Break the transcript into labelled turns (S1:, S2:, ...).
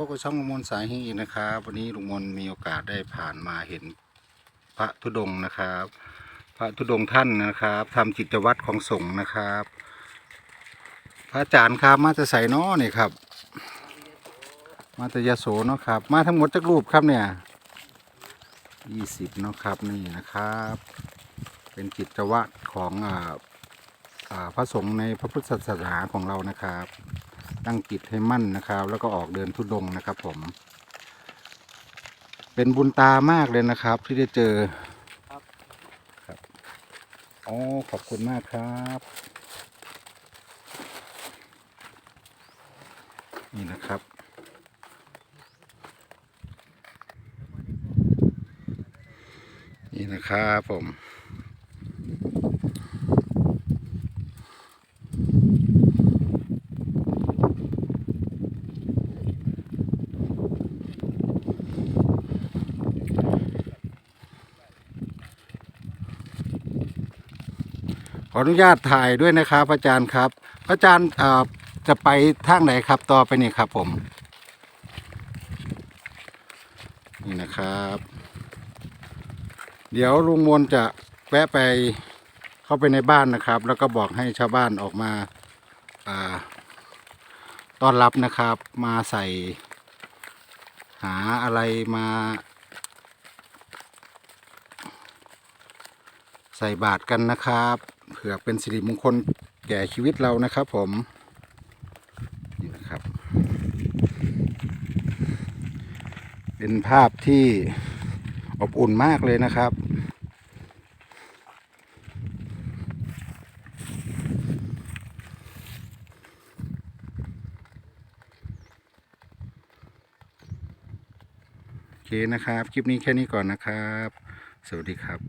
S1: พวกบช่องลุงมนสายเฮงอีกนะครับวันนี้ลุงมนมีโอกาสได้ผ่านมาเห็นพระธุดงค์นะครับ พระธุดงค์ท่านนะครับทำจิตวัตรของสงฆ์นะครับ พระอาจารย์ครับมาจะใส่น้อนี่ครับ มาจะยาโสเนาะครับ มาทั้งหมดจักรูปครับเนี่ยยี่สิบเนาะครับนี่นะครับ เป็นกิจวัตรของอ่าอ่าพระสงฆ์ในพระพุทธศาสนาของเรานะครับ ตั้งจิตให้มั่นนะครับ แล้วก็ออกเดินทุดงค์นะครับผม เป็นบุญตามากเลยนะครับ ที่ได้เจอครับอ๋อขอบคุณมากครับนี่นะครับนี่นะครับผม ออนุญาตถ่ายด้วยนะครับอาจารย์ครับอาจารย์เอ่อจะไปทางไหนครับต่อไปนี่ครับผม นี่นะครับ เดี๋ยวลุงมนจะแวะไปเข้าไปในบ้านนะครับ แล้วก็บอกให้ชาวบ้านออกมาอ่าต้อนรับนะครับ มาใส่ หาอะไรมา ใส่บาตรกันนะครับ เผื่อเป็นสิริมงคลแก่ชีวิตเรานะครับผมนี่นะครับ เป็นภาพที่อบอุ่นมากเลยนะครับโอเคนะครับ คลิปนี้แค่นี้ก่อนนะครับ สวัสดีครับ